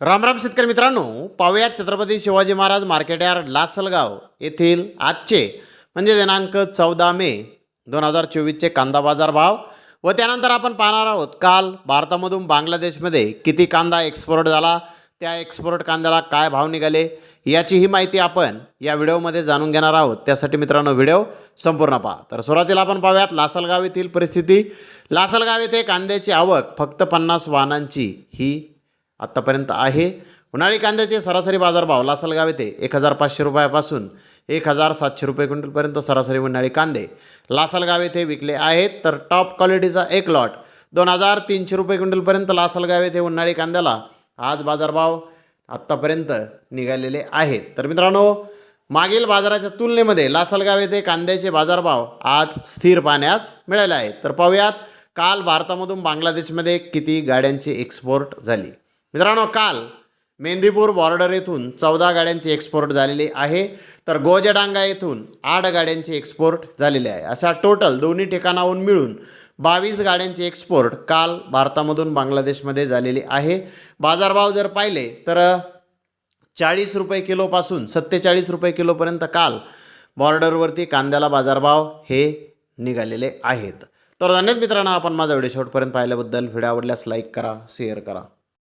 रामराम शेतकरी मित्रांनो पाहुयात छत्रपती शिवाजी महाराज मार्केट यार्ड लासलगाव येथील आजचे म्हणजे दिनांक चौदा मे दोन हजार चोवीसचे कांदा बाजार भाव. व त्यानंतर आपण पाहणार आहोत काल भारतामधून बांगलादेशमध्ये किती कांदा एक्सपोर्ट झाला त्या एक्सपोर्ट कांद्याला काय भाव निघाले याची ही माहिती आपण या व्हिडिओमध्ये जाणून घेणार आहोत. त्यासाठी मित्रांनो व्हिडिओ संपूर्ण पहा. तर सुरुवातीला आपण पाहूयात लासलगाव येथील परिस्थिती. लासलगाव येथे कांद्याची आवक फक्त पन्नास वाहनांची ही आत्तापर्यंत आहे. उन्हाळी कांद्याचे सरासरी बाजारभाव लासलगाव येथे एक हजार पाचशे रुपयापासून एक हजार सातशे रुपये क्विंटलपर्यंत सरासरी उन्हाळी कांदे लासलगाव येथे विकले आहेत. तर टॉप क्वालिटीचा एक लॉट दोन हजार तीनशे रुपये क्विंटलपर्यंत लासलगाव येथे उन्हाळी कांद्याला आज बाजारभाव आत्तापर्यंत निघालेले आहेत. तर मित्रांनो मागील बाजाराच्या तुलनेमध्ये लासलगाव येथे कांद्याचे बाजारभाव आज स्थिर पाहण्यास मिळाले आहेत. तर पाहूयात काल भारतामधून बांगलादेशमध्ये किती गाड्यांची एक्सपोर्ट झाली? मित्रांनो काल मेंदीपूर बॉर्डर येथून चौदा गाड्यांची एक्सपोर्ट झालेली आहे. तर गोजडांगा येथून आठ गाड्यांची एक्सपोर्ट झालेली आहे. अशा टोटल दोन्ही ठिकाणाहून मिळून बावीस गाड्यांची एक्सपोर्ट काल भारतामधून बांगलादेशमध्ये झालेली आहे. बाजारभाव जर पाहिले तर चाळीस रुपये किलोपासून सत्तेचाळीस रुपये किलोपर्यंत काल बॉर्डरवरती कांद्याला बाजारभाव हे निघालेले आहेत. तर धन्यवाद मित्रांनो आपण माझा व्हिडिओ शेवटपर्यंत पाहिल्याबद्दल. व्हिडिओ आवडल्यास लाईक करा शेअर करा.